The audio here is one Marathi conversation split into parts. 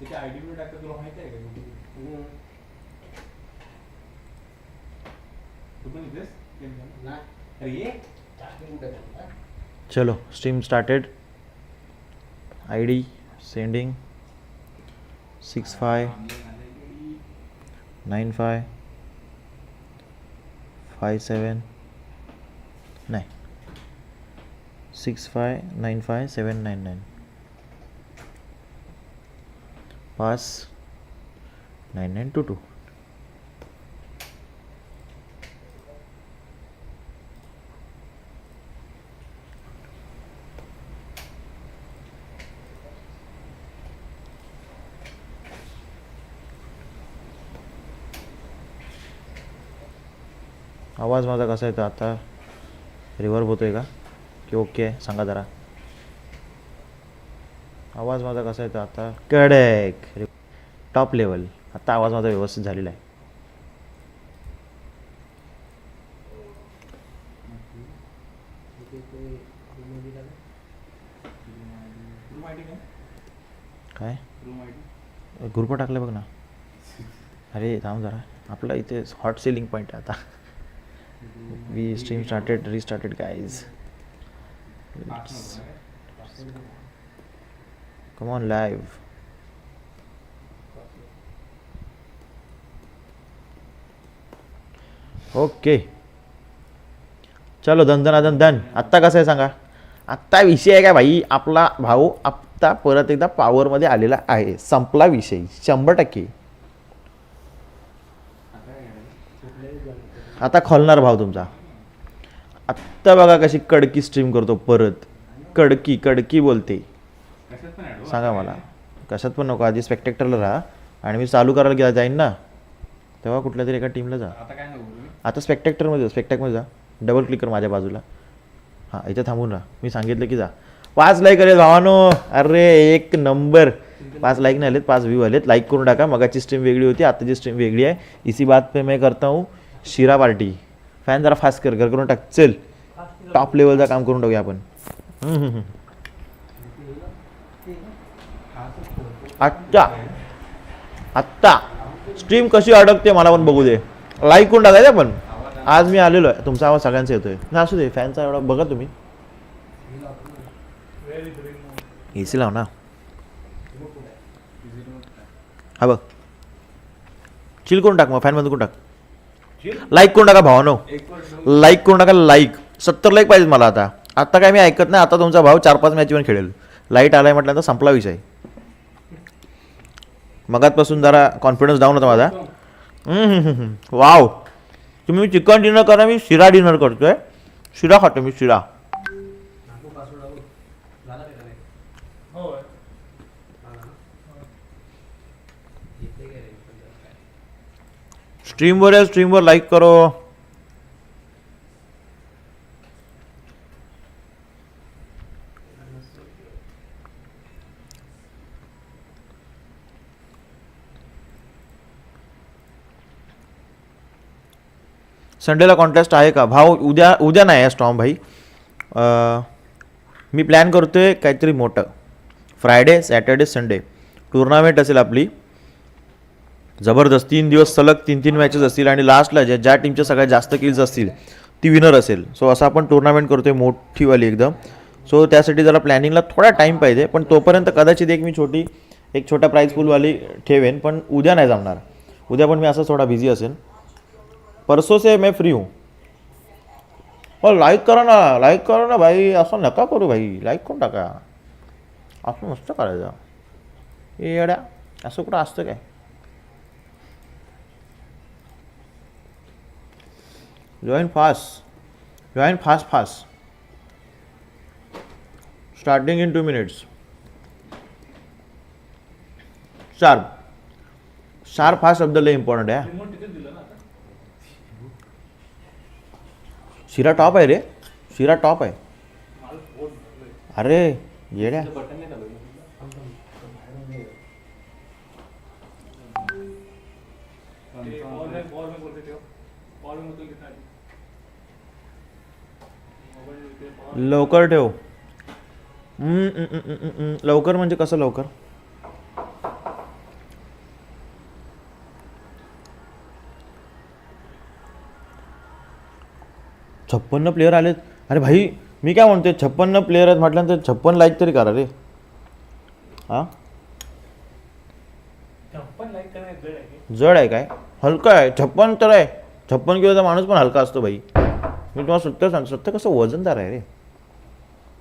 बी टाकता तुला माहिती आहे का? कुठे? तू पण इथेच? गेम खेळायला? अरे ये. चलो stream started I D sending six five nine five five seven नाही six five nine five seven nine nine पाच नाईन नाईन टू टू। आवाज माझा कसा येतो आता रिव्हर्व होतो आहे का? की ओके आहे सांगा जरा. आवाज माझा कसा येतो आता? कडक. टॉप लेवल आता आवाज माझा व्यवस्थित झालेला आहे. काय? ग्रुप टाकलं बघ ना. अरे थांब जरा. आपला इथे हॉट सेलिंग पॉईंट आहे आता. We stream started restarted guys Come on, live. On okay चलो धन धन. धन आत्ता कसं आहे सांगा? आत्ता विषय आहे काय भाई? आपला भाऊ आत्ता परत एकदा पॉवरमध्ये आलेला आहे. संपला विषय. शंभर टक्के. आता खोलणार भाव तुमचा. आत्ता बघा कशी कडकी स्ट्रीम करतो परत. कडकी कडकी बोलते. सांगा मला. कशात पण नको. आधी स्पेक्टेक्टरला राहा. आणि मी चालू करायला गेला जाईन ना. तेव्हा कुठल्या तरी एका टीमला जा? आता स्पेक्टेक्टरमध्ये जा. स्पेक्टॅकमध्ये जा. डबल क्लिक कर माझ्या बाजूला. हां इथे थांबून राहा. मी सांगितलं की जा. पाच लाईक आले भावानो. अरे एक नंबर पाच लाईक नाही आलेत पाच व्ह्यू आलेत. लाईक करून टाका. मगाची स्ट्रीम वेगळी होती. आताची स्ट्रीम वेगळी आहे. इसी बात पे मैं करता हूँ. शिरा पार्टी. फॅन जरा फास्ट कर. घर करून टाक. चल. टॉप लेवलचं काम करून टाकूया आपण. आत्ता. आत्ता. स्ट्रीम कशी अडकते मला पण बघू दे. लाईक कोण टाकायचं पण. आज मी आलेलो आहे. तुमचा आवाज सगळ्यांचा येतोय. ना असू दे. फॅनचा एवढा बघा तुम्ही. ए सी लाव ना. हा बघ. चिल करून टाक मग. फॅनमध्ये कोण टाक. लाईक कोण टाका भावानो. लाईक कोण टाका लाईक सत्तर लाईक पाहिजेत मला आता. आता काय मी ऐकत नाही. आता तुमचा भाव चार पाच मॅच पण खेळेल. लाइट आलाय म्हटल्यानंतर संपला विषय. मगातपासून जरा कॉन्फिडन्स डाऊन होता माझा. वाव तुम्ही चिकन डिनर करा मी शिरा डिनर करतोय. शिरा खातो मी शिरा. स्ट्रीमवर आहे स्ट्रीमवर लाईक करो. संडेला कॉन्टेस्ट आहे का? भाव उद्या उद्या नाही आहे स्टॉम भाई. आ, मी प्लॅन करतो आहे काहीतरी मोठं. फ्रायडे सॅटर्डे संडे टुर्नामेंट असेल आपली. जबरदस्त तीन दिवस सलग तीन तीन मॅचेस असतील आणि लास्टला ज्या ज्या टीमच्या सगळ्यात जास्त किल्स असतील ती विनर असेल. सो असं आपण टुर्नामेंट आहे मोठीवाली एकदम. सो त्यासाठी जरा प्लॅनिंगला थोडा टाईम पाहिजे पण तोपर्यंत कदाचित एक मी छोटी एक छोटा प्राईज पूलवाली ठेवेन पण उद्या नाही जमणार. उद्या पण मी असं थोडा बिझी असेल परसों से मैं फ्री हूँ। और लाईक करा ना लाईक करा ना भाई असं नका करू भाई। लाईक कोण टाका असं मस्त करायचं ए येड्या असं कुठं असतं काय join fast join fast fast starting in two minutes sharp sharp हा। शब्द लय इम्पॉर्टंट आहे रिमोट तिथेच दिलं ना आता शिरा टॉप आहे रे. शिरा टॉप आहे. अरे येड्या लवकर ठेव. लवकर म्हणजे कसं लवकर? छप्पन्न प्लेयर आलेत. अरे भाई मी काय म्हणते छप्पन्न प्लेयर आहेत म्हटल्यानंतर छप्पन लाईक तरी करा रे. हां? जड आहे. काय? हलका आहे. छप्पन तर आहे. छप्पन किलोचा माणूस पण हलका असतो भाई. मी तुम्हाला सत्य सांग सत्य कसं वजनदार आहे रे?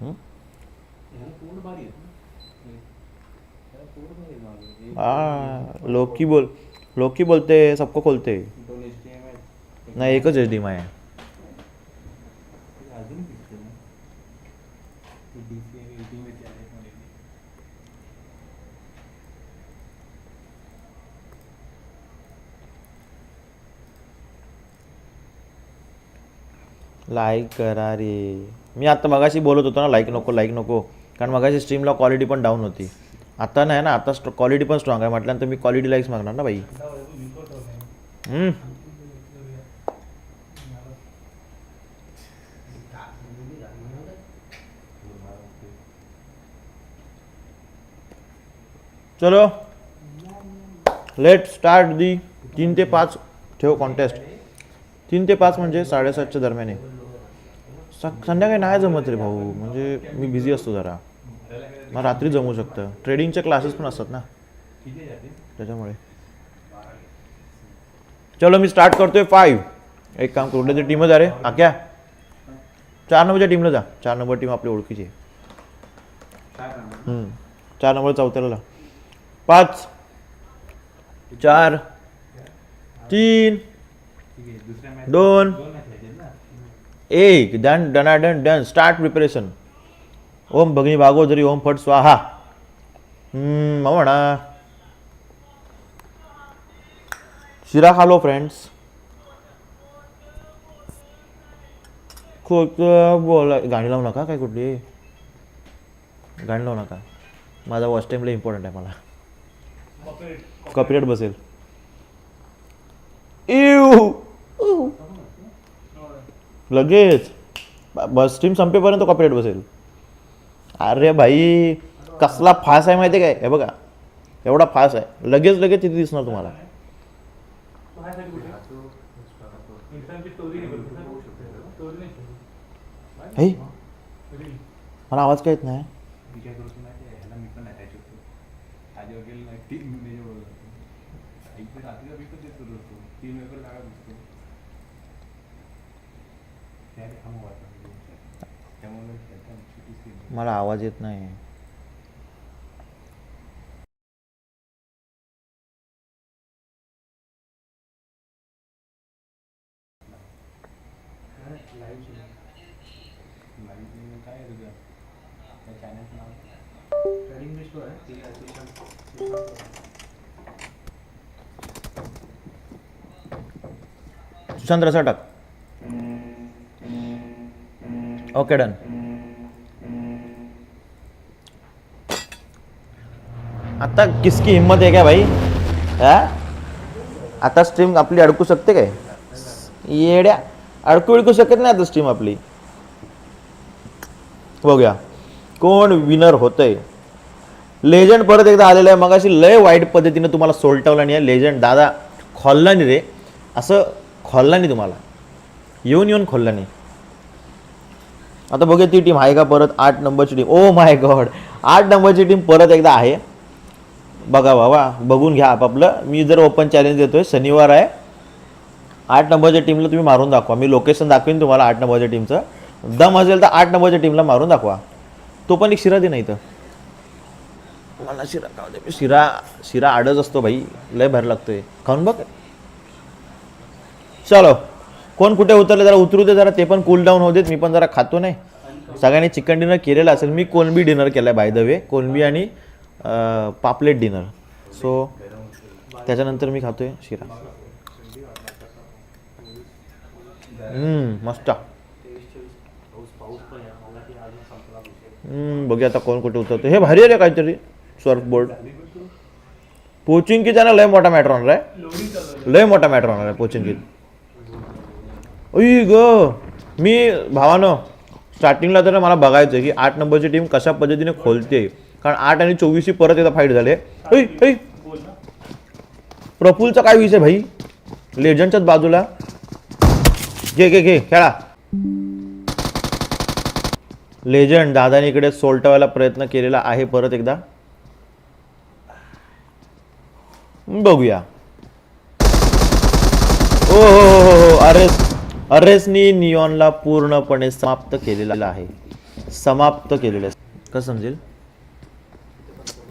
हं? आ, लोकी बोल. लोकी बोलते सबको खोलते. नाही एकच एच डी आहे. लाईक करा रे. मी आता मगाशी बोलत होतो ना लाईक नको लाईक नको. कारण मगाशी स्ट्रीमला क्वालिटी पण डाऊन होती. आता नाही ना आता क्वालिटी पण स्ट्रॉंग आहे. म्हटल्यानंतर मी क्वालिटी लाईक्स मागणार ना बाई? चलो. लेट स्टार्ट दी तीन ते पाच ठेव कॉन्टेस्ट तीन ते पाच म्हणजे साडेसातच्या दरम्यान आहे. संध्याकाळी नाही जमत रे भाऊ. म्हणजे मी बिझी असतो जरा. मग रात्री जमू शकतं. ट्रेडिंगचे क्लासेस पण असतात ना. त्याच्यामुळे. चलो मी स्टार्ट करतोय फाईव्ह एक काम करू. उद्याची टीमच अरे आक्या. चार नंबरच्या टीमला जा. चार नंबर टीम आपली ओळखीची आहे. चार नंबर चौथ्याला जा. पाच. चार. तीन. दोन. एक done done done done start preparation Om भगिनी भागोदरी ओम फट स्वाहा. म्हणा शिरा खालो फ्रेंड्स खूप बोला गाणी लावू नका काय कुठली? गाणी लावू नका. माझा वॉच टाईमला इम्पॉर्टंट आहे मला. कॉपीराईट बसेल. इव! लगेच. ब- बस स्ट्रीम संपेपर्यंत कॉपीराईट बसेल. अरे भाई कसला फास आहे माहिती आहे काय? हे बघा. एवढा फास आहे. लगेच लगेच तिथे दिसणार तुम्हाला. मला आवाज काय येत नाही? मला आवाज येत नाही. सुशांत रसा ओके डन आता किसकी हिंमत आहे काय भाई? हा? आता स्ट्रीम आपली अडकू शकते काय? येड्या. अडकू अडकू शकत नाही आता स्ट्रीम आपली. बघूया. कोण विनर होतंय? लेजंड परत एकदा आलेलं आहे. मग अशी लय वाईट पद्धतीने तुम्हाला सोलटवला नाही लेजंड दादा खोलला नाही रे. असं खोलला नाही तुम्हाला. येऊन येऊन खोलला नाही. आता बघूया ती टीम आहे का परत? आठ नंबरची टीम ओ माय गॉड आठ नंबरची टीम परत एकदा आहे. बघा बाबा बघून घ्या आपापलं मी जर ओपन चॅलेंज देतोय शनिवार आहे. आठ नंबरच्या टीमला तुम्ही मारून दाखवा. मी लोकेशन दाखवीन तुम्हाला आठ नंबरच्या टीमचं दम असेल तर आठ नंबरच्या टीमला मारून दाखवा. तो पण एक शिरा दे नाही तर मला शिरा खाऊ दे? शिरा शिरा आडच असतो भाई. लय भारी लागतोय. खाऊन बघ. चलो. कोण कुठे उतरले जरा उतरू दे जरा ते पण कूल डाऊन होऊ देत. मी पण जरा खातो नाही. सगळ्यांनी चिकन डिनर केलेलं असेल. मी कोलंबी डिनर केलाय आहे बाय द वे कोलंबी आणि पापलेट डिनर सो त्याच्यानंतर मी खातोय शिरा. मस्त. बघूया आता कोण कुठे उतरतो हे भारी आहे रे काहीतरी सर्फ बोर्ड पोचिंकीचा ना लय मोठा मॅटर होणार आहे. लय मोठा मॅटर होणार आहे पोचिंकीत अई ग. मी भावानं स्टार्टिंगला तर मला बघायचं आहे की आठ नंबरची टीम कशा पद्धतीने खोलते. कारण आठ आणि चोवीसची परत एकदा फाईट झाले. ऐ ऐ प्रफुलचा काय विषय भाई? लेजंडच्याच बाजूला. घे घे घे खेळा. लेजंड दादाने इकडे सोलटवायला प्रयत्न केलेला आहे परत एकदा. बघूया. ओ हो हो हो. हो. अरे अरेसनी नियॉनला पूर्णपणे समाप्त केलेला आहे. समाप्त केलेलं आहे. कसं समजेल?